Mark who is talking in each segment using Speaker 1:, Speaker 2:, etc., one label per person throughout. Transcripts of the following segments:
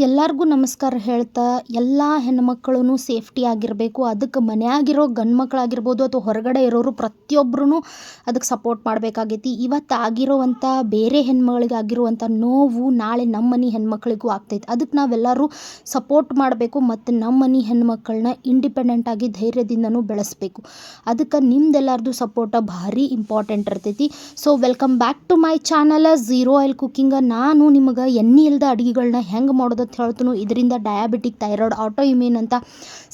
Speaker 1: ಎಲ್ಲರಿಗೂ ನಮಸ್ಕಾರ ಹೇಳ್ತಾ, ಎಲ್ಲ ಹೆಣ್ಮಕ್ಳು ಸೇಫ್ಟಿ ಆಗಿರಬೇಕು. ಅದಕ್ಕೆ ಮನೆಯಾಗಿರೋ ಗಂಡು ಮಕ್ಕಳಾಗಿರ್ಬೋದು ಅಥವಾ ಹೊರಗಡೆ ಇರೋರು ಪ್ರತಿಯೊಬ್ಬರೂ ಅದಕ್ಕೆ ಸಪೋರ್ಟ್ ಮಾಡಬೇಕಾಗೈತಿ. ಇವತ್ತು ಆಗಿರೋವಂಥ ಬೇರೆ ಹೆಣ್ಮಗಳಿಗೆ ಆಗಿರುವಂಥ ನೋವು ನಾಳೆ ನಮ್ಮ ಮನೆ ಹೆಣ್ಮಕ್ಳಿಗೂ ಆಗ್ತೈತಿ. ಅದಕ್ಕೆ ನಾವೆಲ್ಲರೂ ಸಪೋರ್ಟ್ ಮಾಡಬೇಕು ಮತ್ತು ನಮ್ಮ ಮನೆ ಹೆಣ್ಮಕ್ಳನ್ನ ಇಂಡಿಪೆಂಡೆಂಟ್ ಆಗಿ ಧೈರ್ಯದಿಂದನೂ ಬೆಳೆಸಬೇಕು. ಅದಕ್ಕೆ ನಿಮ್ದೆಲ್ಲರದು ಸಪೋರ್ಟ ಭಾರಿ ಇಂಪಾರ್ಟೆಂಟ್ ಇರ್ತೈತಿ. So, welcome back to my channel, zero oil cooking. ನಾನು ನಿಮಗೆ ಎಣ್ಣೆ ಇಲ್ಲದ ಅಡುಗೆಗಳನ್ನ ಹೆಂಗೆ ಮಾಡೋದು ಅಂತ ಹೇಳ್ತೀನಿ ಇದರಿಂದ ಡಯಾಬಿಟಿಕ್ ಥೈರಾಯ್ಡ್ ಆಟೋ ಇಮ್ಯೂನ್ ಅಂತ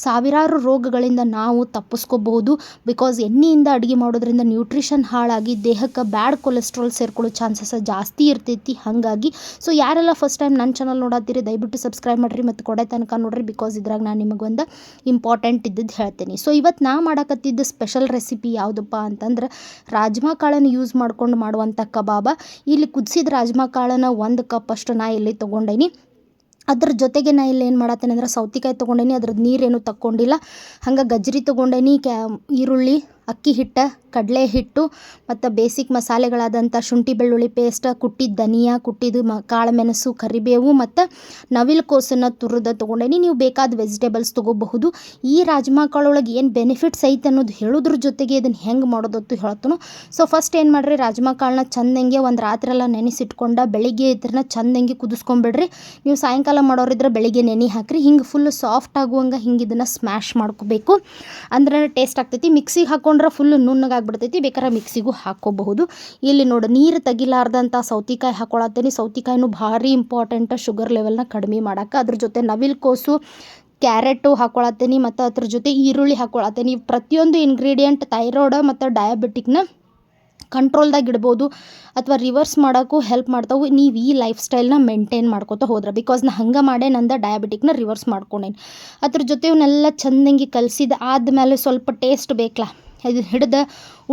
Speaker 1: ಸಾವಿರಾರು ರೋಗಗಳಿಂದ ನಾವು ತಪ್ಪಿಸ್ಕೋಬಹುದು. ಬಿಕಾಸ್ ಎಣ್ಣೆಯಿಂದ ಅಡುಗೆ ಮಾಡೋದ್ರಿಂದ ನ್ಯೂಟ್ರಿಷನ್ ಹಾಳಾಗಿ, ದೇಹಕ್ಕೆ ಬ್ಯಾಡ್ ಕೊಲೆಸ್ಟ್ರಾಲ್ ಸೇರ್ಕೊಳ್ಳೋ ಚಾನ್ಸಸ್ ಜಾಸ್ತಿ ಇರ್ತೈತಿ ಹಾಗಾಗಿ. ಸೊ ಯಾರೆಲ್ಲ ಫಸ್ಟ್ ಟೈಮ್ ನನ್ನ ಚಾನಲ್ ನೋಡತ್ತೀರಿ, ದಯವಿಟ್ಟು ಸಬ್ಸ್ಕ್ರೈಬ್ ಮಾಡಿರಿ ಮತ್ತು ಕೊಡೆ ತನಕ ನೋಡ್ರಿ ಬಿಕಾಸ್ ಇದ್ರಾಗ ನಾನು ಒಂದು ಇಂಪಾರ್ಟೆಂಟ್ ಇದ್ದದ್ದು ಹೇಳ್ತೀನಿ. ಸೊ ಇವತ್ತು ನಾ ಮಾಡಕತ್ತಿದ್ದ ಸ್ಪೆಷಲ್ ರೆಸಿಪಿ ಯಾವುದಪ್ಪ ಅಂತಂದ್ರೆ, ರಾಜ್ಮಾ ಕಾಳನ್ನು ಯೂಸ್ ಮಾಡ್ಕೊಂಡು ಮಾಡುವಂಥ ಕಬಾಬ. ಇಲ್ಲಿ ಕುದಿಸಿದ ರಾಜ್ಮಾ ಕಾಳನ್ನು ಒಂದು ಕಪ್ ಅಷ್ಟು ನಾ ಇಲ್ಲಿ ತೊಗೊಂಡೇನಿ. ಅದ್ರ ಜೊತೆಗೆ ನಾ ಇಲ್ಲಿ ಏನು ಮಾಡತ್ತೇನೆ ಅಂದ್ರೆ ಸೌತೆಕಾಯಿ ತೊಗೊಂಡೇನಿ ಅದ್ರದ್ದು ನೀರೇನು ತಕ್ಕೊಂಡಿಲ್ಲ. ಹಂಗೆ ಗಜ್ಜರಿ ತೊಗೊಂಡೇನಿ, ಕ್ಯಾ ಈರುಳ್ಳಿ ಅಕ್ಕಿ ಹಿಟ್ಟು, ಕಡಲೆ ಹಿಟ್ಟು ಮತ್ತು ಬೇಸಿಕ್ ಮಸಾಲೆಗಳಾದಂಥ ಶುಂಠಿ ಬೆಳ್ಳುಳ್ಳಿ ಪೇಸ್ಟ್, ಕುಟ್ಟಿದ ಧನಿಯಾ, ಕುಟ್ಟಿದ ಮ, ಕಾಳುಮೆಣಸು, ಕರಿಬೇವು ಮತ್ತು ನವಿಲು ಕೋಸನ್ನು ತುರಿದ ತೊಗೊಂಡೇನಿ. ನೀವು ಬೇಕಾದ ವೆಜಿಟೇಬಲ್ಸ್ ತೊಗೋಬಹುದು. ಈ ರಾಜ್ಮಾ ಕಾಳೊಳಗೆ ಏನು ಬೆನಿಫಿಟ್ಸ್ ಐತೆ ಅನ್ನೋದು ಹೇಳೋದ್ರ ಜೊತೆಗೆ ಇದನ್ನು ಹೆಂಗೆ ಮಾಡೋದತ್ತು ಹೇಳ್ತನು. ಸೊ ಫಸ್ಟ್ ಏನು ಮಾಡಿರಿ ರಾಜ್ಮಾ ಕಾಳನ್ನ ಚಂದಂಗೆ ಒಂದು ರಾತ್ರಿ ಎಲ್ಲ ನೆನೆಸಿಟ್ಕೊಂಡ ಬೆಳಿಗ್ಗೆ ಇದ್ರನ್ನ ಚಂದಂಗೆ ಕುದಿಸ್ಕೊಂಬಿಡ್ರಿ. ನೀವು ಸಾಯಂಕಾಲ ಮಾಡೋರಿದ್ರೆ ಬೆಳಿಗ್ಗೆ ನೆನೆ ಹಾಕ್ರಿ. ಹಿಂಗೆ ಫುಲ್ ಸಾಫ್ಟ್ ಆಗುವಂಗೆ ಹಿಂಗೆ ಇದನ್ನು ಸ್ಮ್ಯಾಶ್ ಮಾಡ್ಕೋಬೇಕು. ಅಂದ್ರೆ ಟೇಸ್ಟ್ ಆಗ್ತೈತಿ. ಮಿಕ್ಸಿಗೆ ಹಾಕ್ಕೊಂಡ್ರೆ ಫುಲ್ ನುಣ್ಣಗಾಗ್ಬಿಡ್ತೈತಿ. ಬೇಕಾದ್ರೆ ಮಿಕ್ಸಿಗೂ ಹಾಕ್ಕೋಬಹುದು. ಇಲ್ಲಿ ನೋಡಿ, ನೀರು ತೆಗಿಲಾರ್ದಂಥ ಸೌತಿಕಾಯಿ ಹಾಕೊಳತ್ತೇನೆ. ಸೌತಿಕಾಯಿನೂ ಭಾರಿ ಇಂಪಾರ್ಟೆಂಟ್ ಶುಗರ್ ಲೆವೆಲ್ನ ಕಡಿಮೆ ಮಾಡೋಕೆ ಅದ್ರ ಜೊತೆ ನವಿಲ್ಕೋಸು, ಕ್ಯಾರೆಟು ಹಾಕೊಳತ್ತೇನೆ. ಮತ್ತು ಅದ್ರ ಜೊತೆ ಈರುಳ್ಳಿ ಹಾಕೊಳತ್ತೀನಿ. ಪ್ರತಿಯೊಂದು ಇಂಗ್ರೀಡಿಯೆಂಟ್ ಥೈರಾಯ್ಡ್ ಮತ್ತು ಡಯಾಬಿಟಿಕ್ನ ಕಂಟ್ರೋಲ್ದಾಗ ಇಡ್ಬೋದು. ಅಥವಾ ರಿವರ್ಸ್ ಮಾಡೋಕ್ಕೂ ಹೆಲ್ಪ್ ಮಾಡ್ತಾವೆ. ನೀವು ಈ ಲೈಫ್ ಸ್ಟೈಲ್ನ ಮೇಂಟೈನ್ ಮಾಡ್ಕೋತಾ ಹೋದ್ರೆ. ಬಿಕಾಸ್ ನಾ ಹಂಗೆ ಮಾಡೇ ನಂದ ಡಯಾಬಿಟಿಕ್ನ ರಿವರ್ಸ್ ಮಾಡ್ಕೊಂಡೇನಿ. ಅದ್ರ ಜೊತೆ ಇವನ್ನೆಲ್ಲ ಚಂದಂಗೆ ಕಲಸಿದ ಆದಮೇಲೆ ಸ್ವಲ್ಪ ಟೇಸ್ಟ್ ಬೇಕಲ್ಲ ಇದು ಹಿಡ್ದು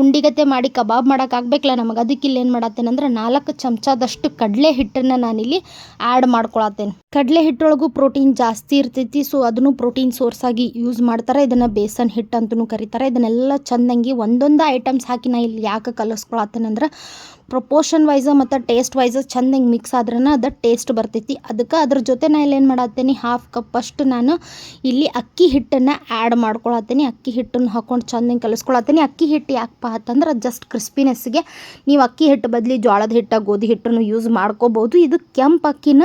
Speaker 1: ಉಂಡಿಗತೆ ಮಾಡಿ ಕಬಾಬ್ ಮಾಡೋಕೆ ಆಗಬೇಕಲ್ಲ ನಮಗೆ. ಅದಕ್ಕೆ ಇಲ್ಲಿ ಏನು ಮಾಡತ್ತೇನೆ ನಾಲ್ಕು ಚಮಚದಷ್ಟು ಕಡಲೆ ಹಿಟ್ಟನ್ನು ನಾನಿಲ್ಲಿ ಆ್ಯಡ್ ಮಾಡ್ಕೊಳತ್ತೇನೆ. ಕಡಲೆ ಹಿಟ್ಟೊಳಗೂ ಪ್ರೋಟೀನ್ ಜಾಸ್ತಿ ಇರ್ತೈತಿ ಸೊ ಅದನ್ನು ಪ್ರೋಟೀನ್ ಸೋರ್ಸ್ ಆಗಿ ಯೂಸ್ ಮಾಡ್ತಾರೆ. ಇದನ್ನು ಬೇಸನ್ ಹಿಟ್ಟು ಅಂತಲೂ ಕರೀತಾರೆ. ಇದನ್ನೆಲ್ಲ ಚಂದಂಗಿ ಒಂದೊಂದು ಐಟಮ್ಸ್ ಹಾಕಿ ನಾ ಇಲ್ಲಿ ಯಾಕೆ ಕಲಿಸ್ಕೊಳತ್ತೇನೆ ಅಂದ್ರೆ ಪ್ರಪೋರ್ಷನ್ ವೈಸ ಮತ್ತು ಟೇಸ್ಟ್ ವೈಸ ಚಂದಂಗೆ ಮಿಕ್ಸ್ ಆದ್ರೆ ಅದು ಟೇಸ್ಟ್ ಬರ್ತೈತಿ. ಅದಕ್ಕೆ ಅದ್ರ ಜೊತೆ ನಾ ಇಲ್ಲಿ ಏನು ಮಾಡತ್ತೀನಿ ಹಾಫ್ ಕಪ್ ಅಷ್ಟು ನಾನು ಇಲ್ಲಿ ಅಕ್ಕಿ ಹಿಟ್ಟನ್ನು ಆ್ಯಡ್ ಮಾಡ್ಕೊಳತ್ತೀನಿ. ಅಕ್ಕಿ ಹಿಟ್ಟನ್ನು ಹಾಕ್ಕೊಂಡು ಚಂದಂಗೆ ಕಲಿಸ್ಕೊಳತ್ತೀನಿ. ಅಕ್ಕಿ ಹಿಟ್ಟು ಯಾಕಪ್ಪ ಅಂತಂದ್ರೆ ಜಸ್ಟ್ ಕ್ರಿಸ್ಪಿನೆಸ್ಗೆ ನೀವು ಅಕ್ಕಿ ಹಿಟ್ಟು ಬದಲಿ ಜೋಳದ ಹಿಟ್ಟು, ಗೋಧಿ ಹಿಟ್ಟನ್ನು ಯೂಸ್ ಮಾಡ್ಕೋಬೋದು. ಇದು ಕೆಂಪು ಅಕ್ಕಿನ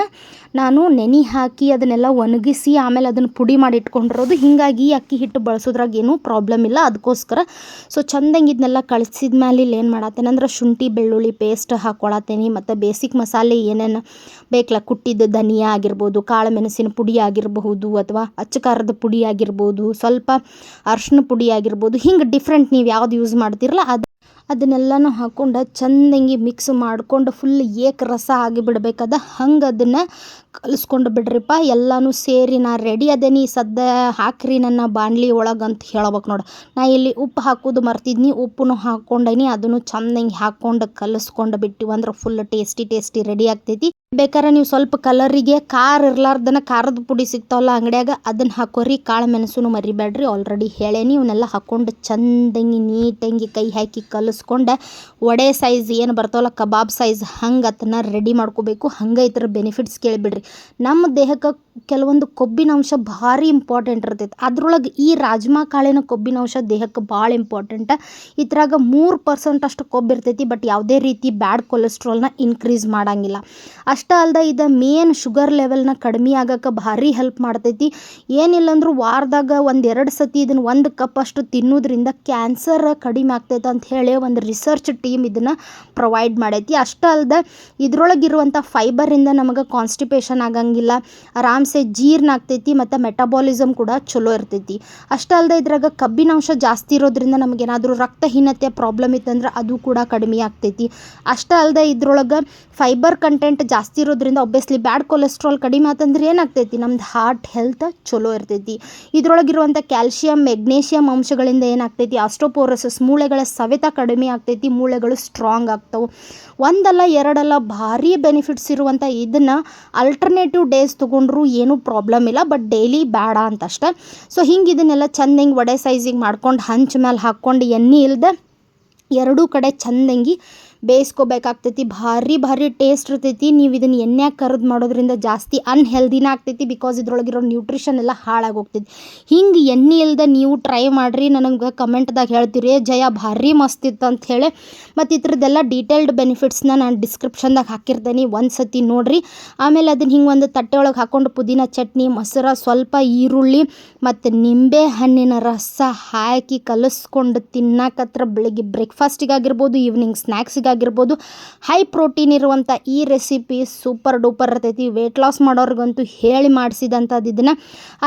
Speaker 1: ನಾನು ನೆನೆ ಹಾಕಿ ಅದನ್ನೆಲ್ಲ ಒಣಗಿಸಿ ಆಮೇಲೆ ಅದನ್ನು ಪುಡಿ ಮಾಡಿ ಇಟ್ಕೊಂಡಿರೋದು. ಹೀಗಾಗಿ ಅಕ್ಕಿ ಹಿಟ್ಟು ಬಳಸೋದ್ರಾಗ ಏನೂ ಪ್ರಾಬ್ಲಮ್ ಇಲ್ಲ. ಅದಕ್ಕೋಸ್ಕರ ಸೊ ಚಂದಂಗೆ ಇದನ್ನೆಲ್ಲ ಕಳಿಸಿದ ಮೇಲೆ ಇಲ್ಲಿ ಏನು ಮಾಡತ್ತೇನೆ ಅಂದ್ರೆ ಶುಂಠಿ, ಬೆಳ್ಳುಳ್ಳಿ ಪೇಸ್ಟ್ ಹಾಕ್ಕೊಳತ್ತೇನೆ ಮತ್ತು ಬೇಸಿಕ್ ಮಸಾಲೆ ಏನೇನು ಬೇಕಲ್ಲ ಕುಟ್ಟಿದ ಧನಿಯಾ ಆಗಿರ್ಬೋದು ಕಾಳು ಮೆಣಸಿನ ಪುಡಿ ಆಗಿರಬಹುದು ಅಥವಾ ಅಚ್ಚಕಾರದ ಪುಡಿ ಆಗಿರ್ಬೋದು, ಸ್ವಲ್ಪ ಅರ್ಶಿನ ಪುಡಿ ಆಗಿರ್ಬೋದು. ಹಿಂಗೆ ಡಿಫ್ರೆಂಟ್ ನೀವು ಯಾವ್ದು ಯೂಸ್ ಮಾಡ್ತಿರಲ್ಲ ಅದು ಅದನ್ನೆಲ್ಲನೂ ಹಾಕ್ಕೊಂಡು ಚಂದಂಗೆ ಮಿಕ್ಸ್ ಮಾಡಿಕೊಂಡು ಫುಲ್ ಏಕ ರಸ ಆಗಿಬಿಡ್ಬೇಕದ ಹಂಗೆ ಅದನ್ನು ಕಲಿಸ್ಕೊಂಡು ಬಿಡ್ರಿಪ್ಪ, ಎಲ್ಲನೂ ಸೇರಿ ನಾ ರೆಡಿ ಅದೇನಿ. ಸದ್ದ ಹಾಕ್ರಿ ನನ್ನ ಬಾಣಲಿ ಒಳಗೆ ಅಂತ ಹೇಳ್ಬೇಕು ನೋಡಿ. ನಾ ಇಲ್ಲಿ ಉಪ್ಪು ಹಾಕೋದು ಮರ್ತಿದ್ನಿ ಉಪ್ಪನ್ನು ಹಾಕ್ಕೊಂಡೇನಿ, ಅದನ್ನು ಚಂದಂಗೆ ಹಾಕ್ಕೊಂಡು ಕಲಿಸ್ಕೊಂಡು ಬಿಟ್ಟಿವಿ ಅಂದ್ರೆ ಫುಲ್ ಟೇಸ್ಟಿ ಟೇಸ್ಟಿ ರೆಡಿ ಆಗ್ತೈತಿ. ಬೇಕಾದ್ರೆ ನೀವು ಸ್ವಲ್ಪ ಕಲರಿಗೆ ಖಾರ ಇರ್ಲಾರ್ದನ ಖಾರದ ಪುಡಿ ಸಿಗ್ತಾವಲ್ಲ ಅಂಗಡಿಯಾಗ ಅದನ್ನ ಹಾಕೋರಿ. ಕಾಳು ಮೆಣಸು ಮರಿಬೇಡ್ರಿ ಆಲ್ರೆಡಿ ಹೇಳೇನಿ. ಇವನ್ನೆಲ್ಲ ಹಾಕ್ಕೊಂಡು ಚಂದಂಗಿ ನೀಟಂಗಿ ಕೈ ಹಾಕಿ ಕಲಿಸ್ಕೊಂಡು, ವಡೆ ಸೈಜ್ ಏನು ಬರ್ತಾವಲ್ಲ, ಕಬಾಬ್ ಸೈಜ್ ಹಂಗೆ ಅದನ್ನ ರೆಡಿ ಮಾಡ್ಕೋಬೇಕು. ಹಂಗೆ ಇದ್ರ ಬೆನಿಫಿಟ್ಸ್ ಕೇಳಿಬಿಡ್ರಿ. ನಮ್ಮ ದೇಹಕ್ಕೆ ಕೆಲವೊಂದು ಕೊಬ್ಬಿನ ಅಂಶ ಭಾರಿ ಇಂಪಾರ್ಟೆಂಟ್ ಇರ್ತೈತಿ. ಅದ್ರೊಳಗೆ ಈ ರಾಜ್ಮಾ ಕಾಳಿನ ಕೊಬ್ಬಿನ ಅಂಶ ದೇಹಕ್ಕೆ ಭಾಳ ಇಂಪಾರ್ಟೆಂಟ್ ಇದ್ರಾಗ ಮೂರು ಪರ್ಸೆಂಟ್ ಅಷ್ಟು ಕೊಬ್ಬು ಇರ್ತೈತಿ ಬಟ್ ಯಾವುದೇ ರೀತಿ ಬ್ಯಾಡ್ ಕೊಲೆಸ್ಟ್ರಾಲ್ನ ಇನ್ಕ್ರೀಸ್ ಮಾಡಂಗಿಲ್ಲ. ಅಷ್ಟೇ ಅಲ್ಲದೆ ಇದು ಮೇನ್ ಶುಗರ್ ಲೆವೆಲ್ನ ಕಡಿಮೆ ಆಗಕ್ಕೆ ಭಾರಿ ಹೆಲ್ಪ್ ಮಾಡ್ತೈತಿ. ಏನಿಲ್ಲ ಅಂದ್ರೂ ವಾರದಾಗ ಒಂದು ಎರಡು ಸತಿ ಇದನ್ನು ಒಂದು ಕಪ್ ಅಷ್ಟು ತಿನ್ನೋದ್ರಿಂದ ಕ್ಯಾನ್ಸರ್ ಕಡಿಮೆ ಆಗ್ತೈತೆ ಅಂತ ಹೇಳಿ ಒಂದು ರಿಸರ್ಚ್ ಟೀಮ್ ಇದನ್ನು ಪ್ರೊವೈಡ್ ಮಾಡೈತಿ. ಅಷ್ಟೇ ಅಲ್ಲದೆ ಇದ್ರೊಳಗಿರುವಂಥ ಫೈಬರಿಂದ ನಮಗೆ ಕಾನ್ಸ್ಟಿಪೇಷನ್ ಆಗಂಗಿಲ್ಲ. ಆರಾಮ್ಸೆ ಜೀರ್ಣ ಆಗ್ತೈತಿ ಮತ್ತು ಮೆಟಬಾಲಿಸಮ್ ಕೂಡ ಚಲೋ ಇರ್ತೈತಿ. ಅಷ್ಟೇ ಅಲ್ಲದೆ ಇದ್ರಾಗ ಕಬ್ಬಿನ ಅಂಶ ಜಾಸ್ತಿ ಇರೋದ್ರಿಂದ ನಮಗೇನಾದರೂ ರಕ್ತಹೀನತೆ ಪ್ರಾಬ್ಲಮ್ ಇತ್ತಂದ್ರೆ ಅದು ಕೂಡ ಕಡಿಮೆ ಆಗ್ತೈತಿ. ಅಷ್ಟೇ ಅಲ್ಲದೆ ಇದ್ರೊಳಗೆ ಫೈಬರ್ ಕಂಟೆಂಟ್ ಜಾಸ್ತಿ ಇರೋದ್ರಿಂದ ಒಬ್ಬಿಯಸ್ಲಿ ಬ್ಯಾಡ್ ಕೊಲೆಸ್ಟ್ರಾಲ್ ಕಡಿಮೆ ಆತಂದ್ರೆ ಏನಾಗ್ತೈತಿ? ನಮ್ದು ಹಾರ್ಟ್ ಹೆಲ್ತ್ ಚಲೋ ಇರ್ತೈತಿ. ಇದ್ರೊಳಗಿರುವಂಥ ಕ್ಯಾಲ್ಶಿಯಂ ಮೆಗ್ನೇಷಿಯಂ ಅಂಶಗಳಿಂದ ಏನಾಗ್ತೈತಿ? ಆಸ್ಟ್ರೋಪೋರೋಸಿಸ್ ಮೂಳೆಗಳ ಸವೆತ ಕಡಿಮೆ ಆಗ್ತೈತಿ, ಮೂಳೆಗಳು ಸ್ಟ್ರಾಂಗ್ ಆಗ್ತವೆ. ಒಂದಲ್ಲ ಎರಡಲ್ಲ ಭಾರಿ ಬೆನಿಫಿಟ್ಸ್ ಇರುವಂಥ ಇದನ್ನು ಅಲ್ಟರ್ನೇಟಿವ್ ಡೇಸ್ ತೊಗೊಂಡ್ರು ಏನೂ ಪ್ರಾಬ್ಲಮ್ ಇಲ್ಲ ಬಟ್ ಡೈಲಿ ಬೇಡ ಅಂತ ಅಷ್ಟೆ ಸೊ ಹಿಂಗೆ ಇದನ್ನೆಲ್ಲ ಚಂದ ವಡೆ ಸೈಜಿಗೆ ಮಾಡ್ಕೊಂಡು, ಹಂಚ ಮೇಲೆ ಹಾಕ್ಕೊಂಡು ಎಣ್ಣೆ ಇಲ್ಲದೆ ಎರಡೂ ಕಡೆ ಚಂದಂಗಿ ಬೇಯಿಸ್ಕೋಬೇಕಾಗ್ತೈತಿ, ಭಾರಿ ಭಾರಿ ಟೇಸ್ಟ್ ಇರ್ತೈತಿ. ನೀವು ಇದನ್ನು ಎಣ್ಣೆಗೆ ಕರ್ದು ಮಾಡೋದ್ರಿಂದ ಜಾಸ್ತಿ ಅನ್ಹೆಲ್ದಿನ ಆಗ್ತೈತಿ ಬಿಕಾಸ್ ಇದ್ರೊಳಗಿರೋ ನ್ಯೂಟ್ರಿಷನ್ ಎಲ್ಲ ಹಾಳಾಗಿ ಹೋಗ್ತೈತಿ ಹಿಂಗೆ ಎಣ್ಣೆ ಇಲ್ದ ನೀವು ಟ್ರೈ ಮಾಡಿರಿ, ನನಗೆ ಕಮೆಂಟ್ದಾಗ ಹೇಳ್ತೀರಿ, ಜಯ ಭಾರಿ ಮಸ್ತ್ ಇತ್ತು ಅಂತ ಹೇಳಿ. ಮತ್ತು ಇದ್ರದ್ದೆಲ್ಲ ಡೀಟೇಲ್ಡ್ ಬೆನಿಫಿಟ್ಸ್ನ ನಾನು ಡಿಸ್ಕ್ರಿಪ್ಷನ್ದಾಗ ಹಾಕಿರ್ತೇನೆ ಒಂದು ಸತಿ ನೋಡಿರಿ. ಆಮೇಲೆ ಅದನ್ನ ಹಿಂಗೆ ಒಂದು ತಟ್ಟೆ ಒಳಗೆ ಹಾಕ್ಕೊಂಡು ಪುದೀನ ಚಟ್ನಿ, ಮೊಸರು, ಸ್ವಲ್ಪ ಈರುಳ್ಳಿ, ಮತ್ತು ನಿಂಬೆ ಹಣ್ಣಿನ ರಸ ಹಾಕಿ ಕಲಿಸ್ಕೊಂಡು ತಿನ್ನಕತ್ರ ಬೆಳಿಗ್ಗೆ ಬ್ರೇಕ್ಫಾಸ್ಟಿಗಾಗಿರ್ಬೋದು ಈವ್ನಿಂಗ್ ಸ್ನ್ಯಾಕ್ಸಿಗಾಗಿರ್ಬೋದು ಹೈ ಪ್ರೋಟೀನ್ ಇರುವಂಥ ಈ ರೆಸಿಪಿ ಸೂಪರ್ ಡೂಪರ್ ಇರ್ತೈತಿ. ವೆಯ್ಟ್ ಲಾಸ್ ಮಾಡೋರಿಗಂತೂ ಹೇಳಿ ಮಾಡಿಸಿದಂಥದ್ದು ಇದನ್ನು.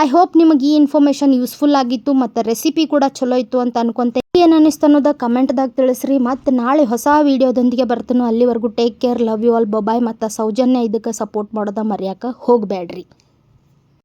Speaker 1: ಐ ಹೋಪ್ ನಿಮಗೆ ಈ ಇನ್ಫಾರ್ಮೇಷನ್ ಯೂಸ್ಫುಲ್ ಆಗಿತ್ತು ಮತ್ತು ರೆಸಿಪಿ ಕೂಡ ಚಲೋ ಇತ್ತು ಅಂತ ಅನ್ಕೊಂತೆ ಏನು ಅನ್ನಿಸ್ತು ಅನ್ನೋದು ಕಮೆಂಟ್ದಾಗ ತಿಳಿಸ್ರಿ. ಮತ್ತು ನಾಳೆ ಹೊಸ ವೀಡಿಯೋದೊಂದಿಗೆ ಬರ್ತೀನೋ. ಅಲ್ಲಿವರೆಗೂ take care love you all ಬೊಬಾಯ್ ಮತ್ತು ಸೌಜನ್ಯ ಇದಕ್ಕೆ ಸಪೋರ್ಟ್ ಮಾಡೋದ ಮರೆಯೋಕೆ ಹೋಗಬೇಡ್ರಿ